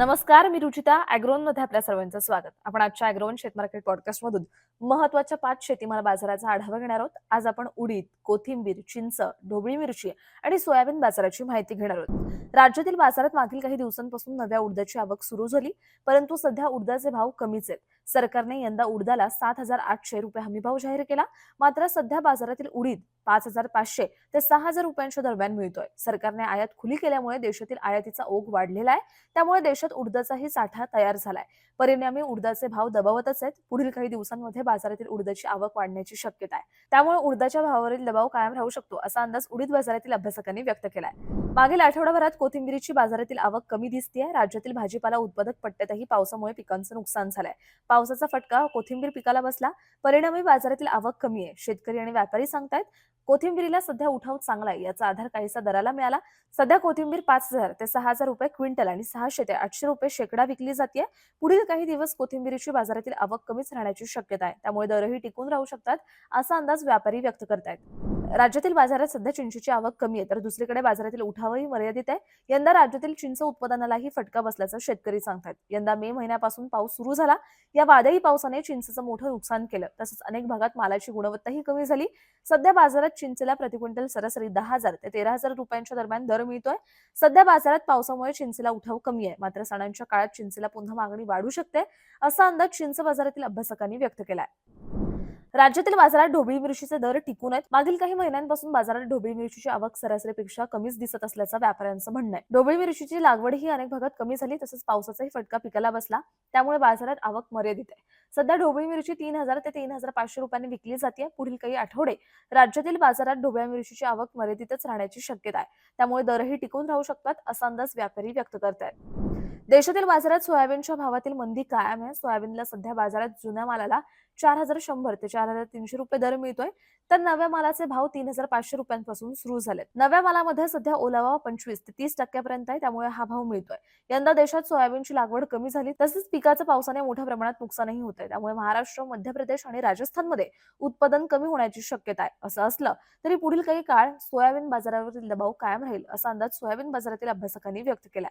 नमस्कार मी रुचिता अॅग्रोनमध्ये आपल्या सर्वांचं स्वागत. आपण आजच्या अॅग्रोन शेतमार्केट पॉडकास्ट मधून महत्त्वाच्या पाच शेतीमाल बाजाराचा आढावा घेणार आहोत. आज आपण उडीद कोथिंबीर चिंच ढोबळी मिरची आणि सोयाबीन बाजाराची माहिती घेणार आहोत. राज्यातील बाजारात मागील काही दिवसांपासून नव्या उडदाची आवक सुरू झाली परंतु सध्या उडदाचे भाव कमीच आहेत. सरकारने यंदा उडदाला सात हजार आठशे रुपये हमीभाव जाहीर केला. मात्र सध्या बाजारातील उडीद पाच हजार पाचशे ते सहा हजार रुपयांच्या दरम्यान मिळतोय. सरकारने आयात खुली केल्यामुळे देशातील आयातीचा ओघ वाढलेला आहे. त्यामुळे देशात उडदाचाही साठा तयार झालाय. परिणामी उडदाचे भाव दबावतच आहेत. पुढील काही दिवसांमध्ये बाजारातील उडदाची आवक वाढण्याची शक्यता आहे. त्यामुळे उडदाच्या भावावरील दबाव कायम राहू शकतो असा अंदाज उडीद बाजारातील अभ्यासकांनी व्यक्त केलाय. मागील आठवडाभरात कोथिंबिरीची बाजारातील आवक कमी दिसतीये. राज्यातील भाजीपाला उत्पादक पट्ट्यातही पावसामुळे पिकांचं नुकसान झालंय. पावसाचा फटका कोथिंबीर पिकाला बसला. परिणामी बाजारातील आवक कमी आहे. शेतकरी आणि व्यापारी सांगतायत कोथिंबीरीला सध्या उठाव चांगला आहे याचा आधार काहीसा दराला मिळाला. सध्या कोथिंबीर पाच हजार ते सहा हजार रुपये क्विंटल आणि सहाशे ते आठशे रुपये शेकडा विकली जाते पुढील काही दिवस कोथिंबीरीची बाजारातील आवक कमीच राहण्याची शक्यता आहे. त्यामुळे दरही टिकून राहू शकतात असा अंदाज व्यापारी व्यक्त करतायत. राज्यातील बाजारात सध्या चिंचेची आवक कमी आहे तर दुसरीकडे बाजारातील उठावही मर्यादित आहे. यंदा राज्यातील चिंच उत्पादनालाही फटका बसल्याचं शेतकरी सांगतात यंदा मे महिन्यापासून पाऊस सुरू झाला. या वादळी पावसाने चिंचेचं मोठं नुकसान केलं. तसंच अनेक भागात मालाची गुणवत्ताही कमी झाली. सध्या बाजारात चिंचेला प्रति क्विंटल सरासरी दहा हजार ते तेरा हजार रुपयांच्या दरम्यान दर मिळतोय. सध्या बाजारात पावसामुळे चिंचेला उठाव कमी आहे. मात्र सणांच्या काळात चिंचेला पुन्हा मागणी वाढू शकते असा अंदाज चिंच बाजारातील अभ्यासकांनी व्यक्त केलाय. राज्यातील बाजारात ढोबळी मिरचीचे दर टिकून आहेत. मागील काही महिन्यांपासून बाजारात ढोबळी मिरचीची आवक सरासरीपेक्षा कमीच दिसत असल्याचं व्यापाऱ्यांचं म्हणणं आहे. ढोबळी मिरचीची लागवड ही अनेक भागात कमी झाली तसंच पावसाचाही फटका पिकाला बसला त्यामुळे बाजारात आवक मर्यादित आहे. सध्या ढोबळी मिरची तीन हजार ते तीन हजार पाचशे रुपयांनी विकली जाते. पुढील काही आठवडे राज्यातील बाजारात ढोबळ्या मिरचीची आवक मर्यादितच राहण्याची शक्यता आहे. त्यामुळे दरही टिकून राहू शकतात असा अंदाज व्यापारी व्यक्त करतायत. देशातील बाजारात सोयाबीनच्या भावातील मंदी कायम आहे. सोयाबीनला सध्या बाजारात जुन्या मालाला चार हजार शंभर ते चार हजार तीनशे रुपये दर मिळतोय. तर नव्या मालाचे भाव तीन हजार पाचशे रुपयांपासून सुरू झालेत. नव्या मालामध्ये सध्या ओलावा पंचवीस ते तीस टक्क्यापर्यंत आहे त्यामुळे हा भाव मिळतोय. यंदा देशात सोयाबीनची लागवड कमी झाली तसेच पिकाचं पावसाने मोठ्या प्रमाणात नुकसानही होत आहे त्यामुळे महाराष्ट्र मध्य प्रदेश आणि राजस्थानमध्ये उत्पादन कमी होण्याची शक्यता आहे असं असलं तरी पुढील काही काळ सोयाबीन बाजारावरील दबाव कायम राहील असा अंदाज सोयाबीन बाजारातील अभ्यासकांनी व्यक्त केलाय.